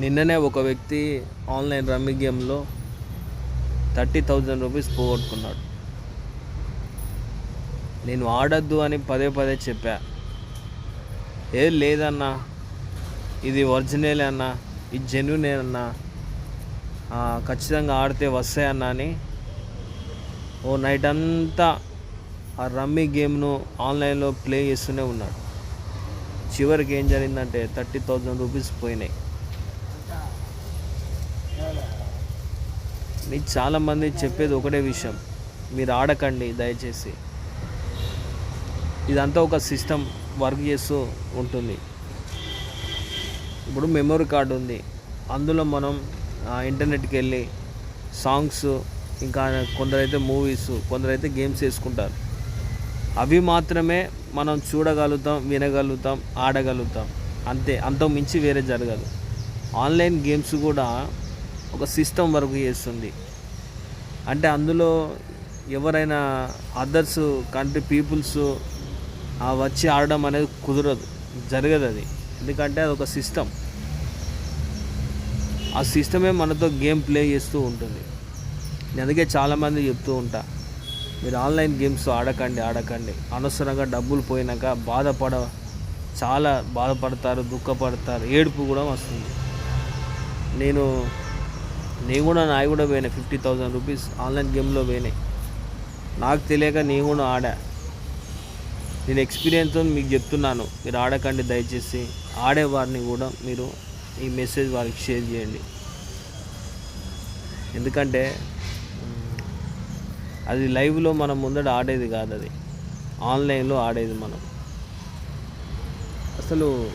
నిన్ననే ఒక వ్యక్తి ఆన్లైన్ రమ్మీ గేమ్లో థర్టీ థౌజండ్ రూపీస్ పోగొట్టుకున్నాడు. నేను ఆడద్దు అని పదే పదే చెప్పా. ఏ లేదన్నా ఇది ఒరిజినల్ అన్నా ఇది జెన్యునే అన్నా ఖచ్చితంగా ఆడితే వస్తాయన్నా అని ఓ నైట్ అంతా ఆ రమ్మీ గేమ్ను ఆన్లైన్లో ప్లే చేస్తూనే ఉన్నాడు. చివరికి ఏం జరిగిందంటే థర్టీ థౌజండ్ రూపీస్ పోయినాయి. మీకు చాలామంది చెప్పేది ఒకటే విషయం. మీరు ఆడకండి దయచేసి. ఇదంతా ఒక సిస్టమ్ వర్క్ చేస్తూ ఉంటుంది. ఇప్పుడు మెమొరీ కార్డు ఉంది. అందులో మనం ఇంటర్నెట్కి వెళ్ళి సాంగ్స్ ఇంకా కొందరైతే మూవీస్ కొందరైతే గేమ్స్ వేసుకుంటారు. అవి మాత్రమే మనం చూడగలుగుతాం వినగలుగుతాం ఆడగలుగుతాం. అంతే అంతకు మించి వేరే జరగదు. ఆన్లైన్ గేమ్స్ కూడా ఒక సిస్టమ్ వర్క్ చేస్తుంది. అంటే అందులో ఎవరైనా అదర్స్ కంట్రీ పీపుల్స్ వచ్చి ఆడడం అనేది కుదరదు. జరగదు అది. ఎందుకంటే అది ఒక సిస్టమ్ ఆ సిస్టమే మనతో గేమ్ ప్లే చేస్తూ ఉంటుంది. నేను అందుకే చాలామంది చెప్తూ ఉంటా మీరు ఆన్లైన్ గేమ్స్ ఆడకండి ఆడకండి. అనవసరంగా డబ్బులు పోయినాక బాధపడ చాలా బాధపడతారు దుఃఖపడతారు. ఏడుపు కూడా వస్తుంది. నేను నేను కూడా నాయి కూడా పోయినాయి. ఫిఫ్టీ థౌజండ్ రూపీస్ ఆన్లైన్ గేమ్లో పోయినాయి. నాకు తెలియక నేను కూడా ఆడా. నేను ఎక్స్పీరియన్స్ మీకు చెప్తున్నాను. మీరు ఆడకండి దయచేసి. ఆడేవారిని కూడా మీరు ఈ మెసేజ్ వారికి షేర్ చేయండి. ఎందుకంటే అది లైవ్లో మనం ముందట ఆడేది కాదు అది. ఆన్లైన్లో ఆడేది మనం. అసలు